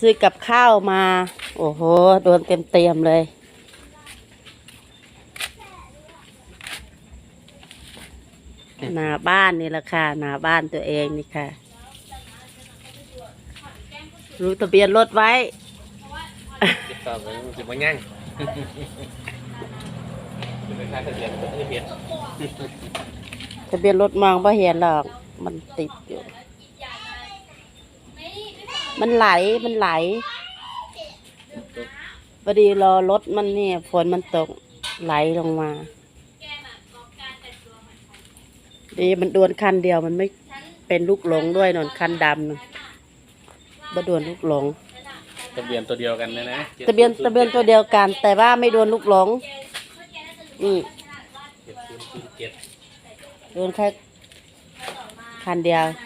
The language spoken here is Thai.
ซื้อกับข้าวมา โอ้โห โดนเต็มเต็มๆเลย หน้าบ้านนี่แหละค่ะ หน้าบ้านตัวเองนี่ค่ะ รู้ทะเบียนรถไว้ติดต่อไปมันจะมาย่างจะไปค่าทะเบียนก็ทะเบียนทะเบียนรถมองไ่เห็นหรอก มันติดอยู่ มันไหลมันไหลพอดีรอรถมันเนี่ยฝนมันตกไหลลงมาดีมันดวนคันเดียวมันไม่เป็นลูกหลงด้วยนนคันดำน่ะบ่ดวนลูกหลงทะเบียนตัวเดียวกันนะนะทะเบียนทะเบียนตัวเดียวกัน แต่ว่าไม่โดนลูกหลงนี่เจ็ดศูนย์ศูนย์เจ็ดโดนแค่คันเดียวห